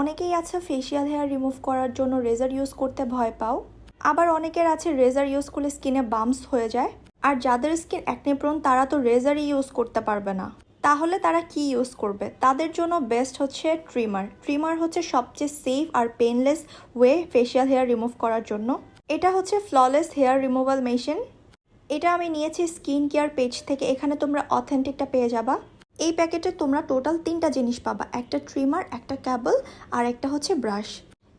অনেকেই আছে facial hair remove করার জন্য রেজার ইউজ করতে ভয় পাও। আবার অনেকের আছে রেজার ইউজ করলে স্কিনে বাম্পস হয়ে যায়। আর যাদের স্কিন অ্যাকনেপ্রোন তারা তো রেজারই ইউজ করতে পারবে না। তাহলে তারা কি ইউজ করবে? তাদের জন্য বেস্ট হচ্ছে ট্রিমার ট্রিমার হচ্ছে সবচেয়ে সেফ আর painless way facial hair remove করার জন্য। এটা হচ্ছে ফ্ললেস হেয়ার রিমুভাল মেশিন এটা আমি নিয়েছি স্কিন কেয়ার পেজ থেকে। এখানে তোমরা অথেন্টিকটা পেয়ে যাবা। এই প্যাকেটে তোমরা টোটাল তিনটা জিনিস পাবা, একটা ট্রিমার একটা ক্যাবল আর একটা হচ্ছে ব্রাশ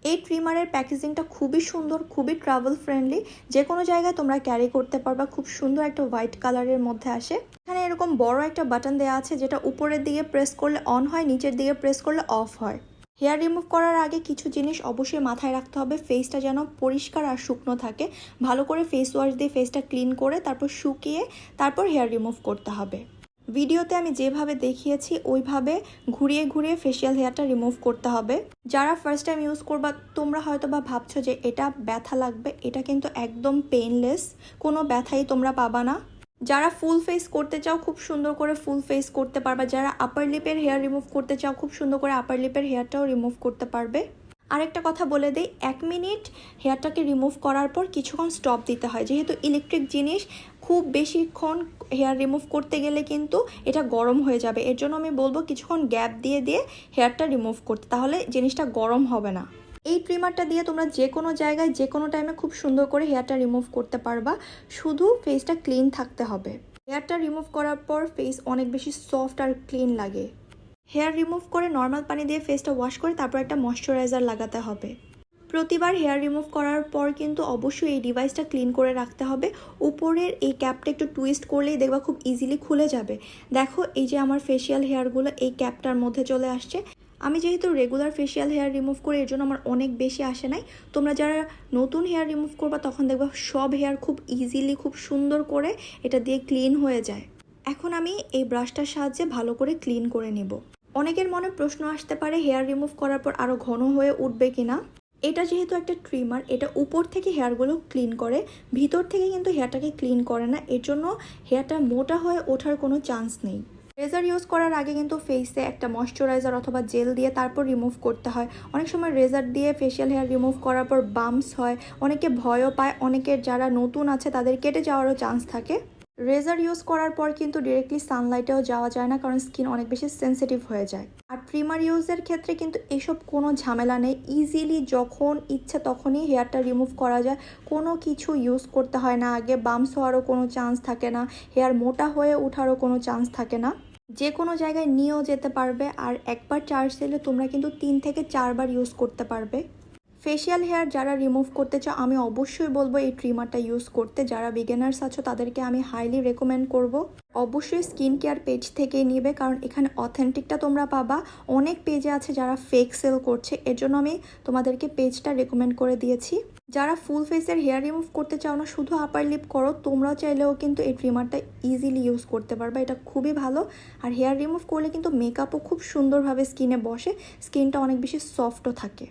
এই ট্রিমারের প্যাকেজিংটা খুবই সুন্দর, খুবই ট্রাভেল ফ্রেন্ডলি যে কোনো জায়গায় তোমরা ক্যারি করতে পারবা, খুব সুন্দর একটা হোয়াইট কালারের মধ্যে আসে। এখানে এরকম বড় একটা বাটন দেওয়া আছে, যেটা উপরের দিকে প্রেস করলে অন হয়, নিচের দিকে প্রেস করলে অফ হয়। হেয়ার রিমুভ করার আগে কিছু জিনিস অবশ্যই মাথায় রাখতে হবে ফেসটা যেন পরিষ্কার আর শুকনো থাকে। ভালো করে ফেস ওয়াশ দিয়ে ফেসটা ক্লিন করে, তারপর শুকিয়ে তারপর হেয়ার রিমুভ করতে হবে। ভিডিওতে আমি যেভাবে দেখিয়েছি, ওইভাবে ঘুরিয়ে ঘুরিয়ে ফেসিয়াল হেয়ারটা রিমুভ করতে হবে। যারা ফার্স্ট টাইম ইউজ করবা, তোমরা হয়তো বা ভাবছ যে এটা ব্যথা লাগবে, এটা কিন্তু একদম পেইনলেস কোনো ব্যথাই তোমরা পাবা না। যারা ফুল ফেস করতে চাও, খুব সুন্দর করে ফুল ফেস করতে পারবা। যারা আপার লিপের হেয়ার রিমুভ করতে চাও, খুব সুন্দর করে আপার লিপের হেয়ারটাও রিমুভ করতে পারবে। আরেকটা কথা বলে দিই, এক মিনিট হেয়ারটাকে রিমুভ করার পর কিছুক্ষণ স্টপ দিতে হয়। যেহেতু ইলেকট্রিক জিনিস, খুব বেশিক্ষণ হেয়ার রিমুভ করতে গেলে কিন্তু এটা গরম হয়ে যাবে। এর জন্য আমি বলব কিছুক্ষণ গ্যাপ দিয়ে দিয়ে হেয়ারটা রিমুভ করতে, তাহলে জিনিসটা গরম হবে না। এই ট্রিমারটা দিয়ে তোমরা যে কোনো জায়গায় যে কোনো টাইমে খুব সুন্দর করে হেয়ারটা রিমুভ করতে পারবা। শুধু ফেসটা ক্লিন থাকতে হবে। হেয়ারটা রিমুভ করার পর ফেস অনেক বেশি সফট আর ক্লিন লাগে। হেয়ার রিমুভ করে নর্মাল পানি দিয়ে ফেসটা ওয়াশ করে তারপর একটা ময়শ্চারাইজার লাগাতে হবে। প্রতিবার হেয়ার রিমুভ করার পর কিন্তু অবশ্যই এই ডিভাইসটা ক্লিন করে রাখতে হবে। উপরের এই ক্যাপটা একটু টুইস্ট করলেই দেখবা খুব ইজিলি খুলে যাবে। দেখো, এই যে আমার ফেসিয়াল হেয়ারগুলো এই ক্যাপটার মধ্যে চলে আসছে। আমি যেহেতু রেগুলার ফেসিয়াল হেয়ার রিমুভ করি এর জন্য আমার অনেক বেশি আসে নাই। তোমরা যারা নতুন হেয়ার রিমুভ করবা তখন দেখবা সব হেয়ার খুব ইজিলি খুব সুন্দর করে এটা দিয়ে ক্লিন হয়ে যায়। এখন আমি এই ব্রাশটার সাহায্যে ভালো করে ক্লিন করে নিব। অনেকের মনে প্রশ্ন আসতে পারে হেয়ার রিমুভ করার পর আরও ঘন হয়ে উঠবে কিনা? এটা যেহেতু একটা ট্রিমার এটা উপর থেকে হেয়ারগুলো ক্লিন করে, ভিতর থেকে কিন্তু হেয়ারটাকে ক্লিন করে না এর জন্য হেয়ারটা মোটা হয়ে ওঠার কোনো চান্স নেই। রেজার ইউজ করার আগে কিন্তু ফেসে একটা ময়শ্চারাইজার অথবা জেল দিয়ে তারপর রিমুভ করতে হয়। অনেক সময় রেজার দিয়ে ফেশিয়াল হেয়ার রিমুভ করার পর বাম্পস হয়, অনেকে ভয়ও পায়, অনেকের যারা নতুন আছে তাদের কেটে যাওয়ারও চান্স থাকে। রেজার ইউজ করার পর কিন্তু ডিরেক্টলি সানলাইটেও যাওয়া যায় না, কারণ স্কিন অনেক বেশি সেন্সিটিভ হয়ে যায়। আর ট্রিমার ইউজের ক্ষেত্রে কিন্তু এসব কোনো ঝামেলা নেই। ইজিলি যখন ইচ্ছে তখনই হেয়ারটা রিমুভ করা যায়। কোনো কিছু ইউজ করতে হয় না আগে বাম্পস হওয়ারও কোনো চান্স থাকে না হেয়ার মোটা হয়ে ওঠারও কোনো চান্স থাকে না। যে কোনো জায়গায় নিয়েও যেতে পারবে, আর একবার চার্জ দিলে তোমরা কিন্তু তিন থেকে চারবার ইউজ করতে পারবে। ফেশিয়াল হেয়ার যারা রিমুভ করতে চাও, আমি অবশ্যই বলব এই ট্রিমারটা ইউজ করতে। যারা বিগিনার্স আছো, তাদেরকে আমি হাইলি রেকমেন্ড করব। অবশ্যই স্কিন কেয়ার পেজ থেকেই নিবে, কারণ এখানে অথেন্টিকটা তোমরা পাবা। অনেক পেজে আছে যারা ফেক সেল করছে, এর জন্য আমি তোমাদেরকে পেজটা রেকমেন্ড করে দিয়েছি। যারা ফুল ফেসের হেয়ার রিমুভ করতে চাও না, শুধু আপার লিপ করো, তোমরাও চাইলেও কিন্তু এই ট্রিমারটা ইজিলি ইউজ করতে পারবে, এটা খুবই ভালো। আর হেয়ার রিমুভ করলে কিন্তু মেকআপও খুব সুন্দরভাবে স্কিনে বসে স্কিনটা অনেক বেশি সফটও থাকে।